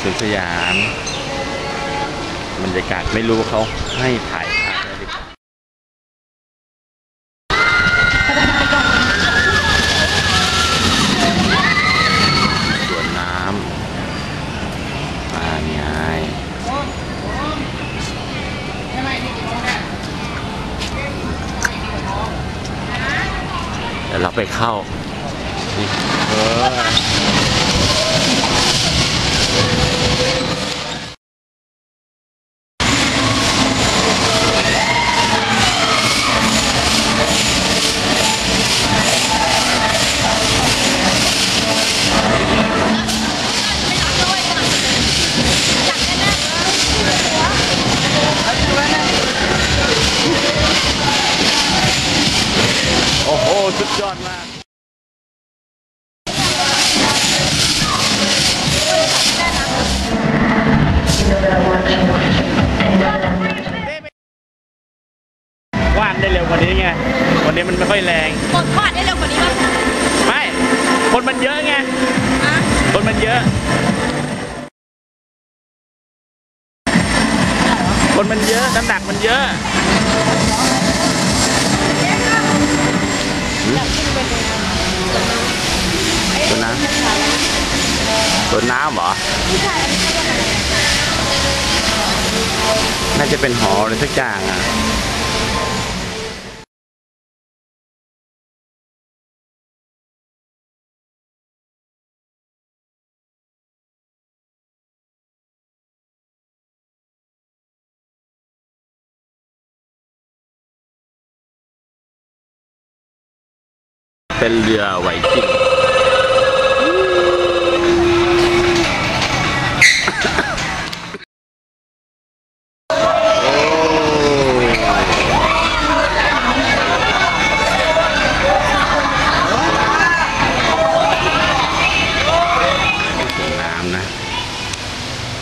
สวนสยามบรรยากาศไม่รู้เขาให้ถ่ายภาพได้หรือเปล่าสวนน้ำมาไงเดี๋ยวเราไปเข้า วันนี้มันไม่ค่อยแรงกดขวาดได้เร็วกว่านี้ป่ะไม่คนมันเยอะไงฮะคนมันเยอะ คนมันเยอะน้ำหนักมันเยอะตัวน้ำตัวน้ำเหรอน่าจะเป็นหออะไรสักอย่างอะ เป็นเรือไวกิ้งโอ้สวนน้ำนะ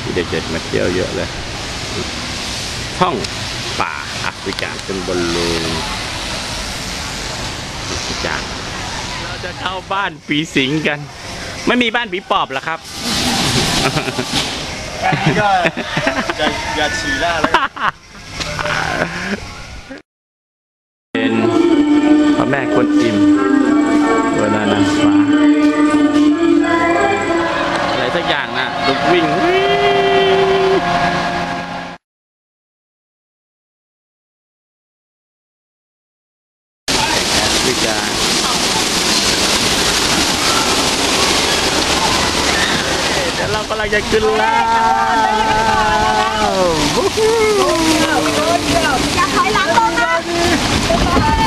ที่เด็กๆมาเที่ยวเยอะเลย ท่องป่าแอฟริกาเป็นบอลลูนทุกอย่างเรา จะเข้าบ้านผีสิงกัน ไม่มีบ้านผีปอบเหรอครับก็อย่าอย่าฉี่หน้าแล้วเป็นพระแม่กวนอิม จะขึ้นแล้ววู้ฮู้อย่าถอยหลังลงนะ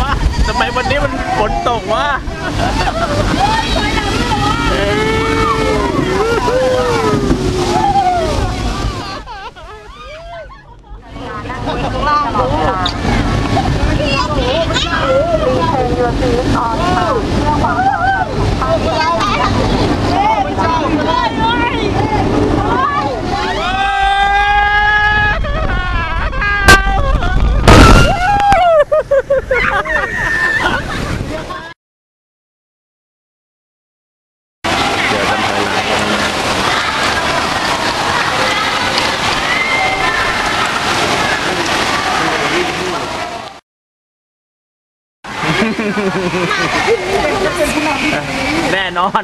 ว่าทำไมวันนี้มันฝนตกวะเดี๋ยวกันถอยหลังแน่น อน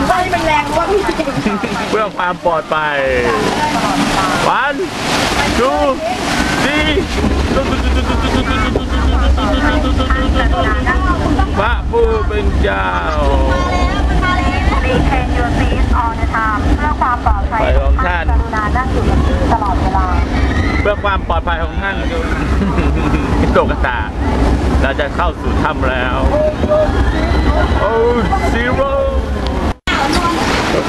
าให้ว่ามันแรงว่าพี่เพื่อความปลอดภัยวันดูดีพระผู้เป็นเจ้า Maintain your seat all the time เพื่อความปลอดภัยไปของท่านกรุณานั่งอยู่กับที่ตลอดเวลา เพื่อความปลอดภัยของท่านโตกตาเราจะเข้าสู่ถ้ำแล้ว โอ้ซีโร่เพื่อ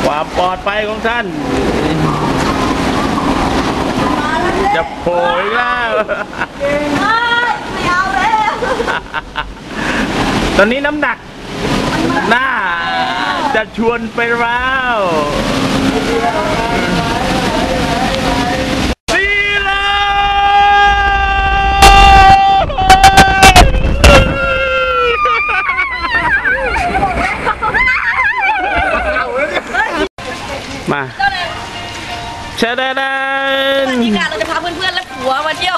ความปลอดภัยของท่าน จะโผล่อีกแล้ว ไม่เอาแล้วตอนนี้น้ำหนัก หน้า จะชวนไปแล้วซีโร่ มาเชดาดันวันนี้การเราจะพาเพื่อนๆและผัวมาเที่ยว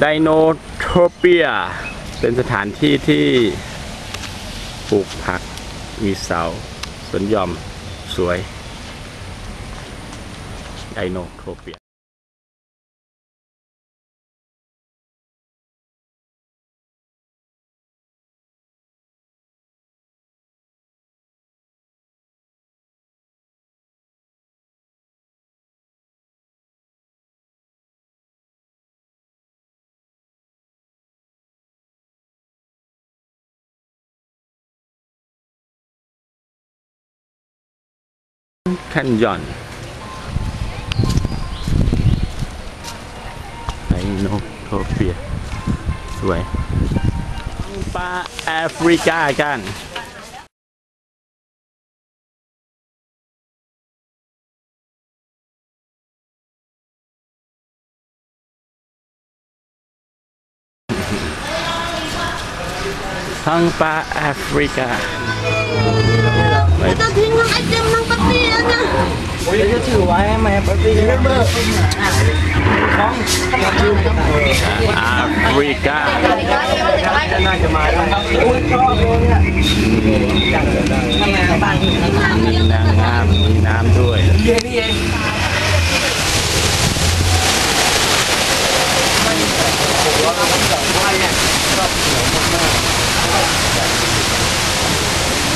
ไดโนโทเปีย เป็นสถานที่ที่ปลูกผักมีเสาสวนหย่อมสวย ได โทเปีย สวยปลาแอฟริกากันทั้งปลาแอฟริกา ไม่จะทิ้งน้องไอเจมน้องปาร์ตี้แล้วนะแอฟริกาน่าจะมาแล้วครับมีนาง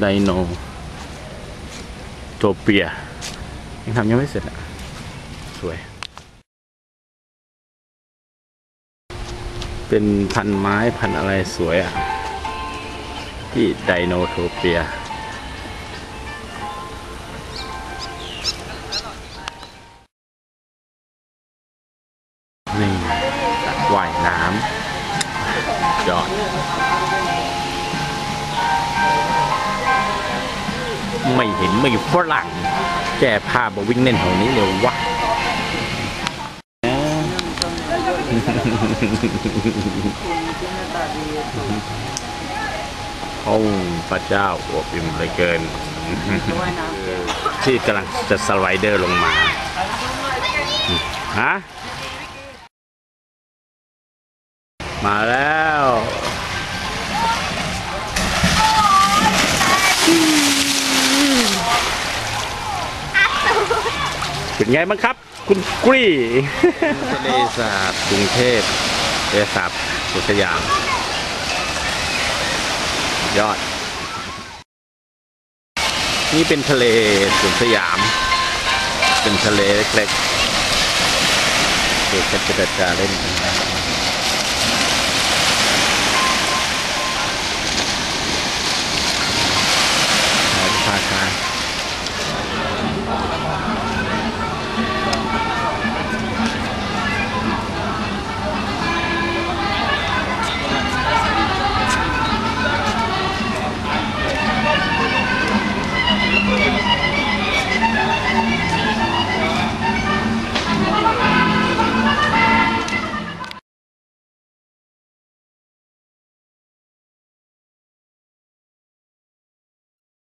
ไดโนโทเปีย ยังทำยังไม่เสร็จอะ สวย เป็นพันไม้พันอะไรสวยอะ ที่ไดโนโทเปียนี่ว่ายน้ำ ยอดไม่เห็นไม่ฝรั่ง แก้ผ้ามาวิ่งเล่นแถวนี้เลยวะโอ้พระเจ้าอวบอิ่มเลือเกิน ที่กำลังจะสไลเดอร์ลงมา ฮะ มาแล้ว เป็นไงบ้างครับ คุณกรีทะเลสาบกรุงเทพทะเลสาบสุสยาม ยอด นี่เป็นทะเลสวนสยาม เป็นทะเลเล็กๆเด็กจะเดินจาเล่นกัน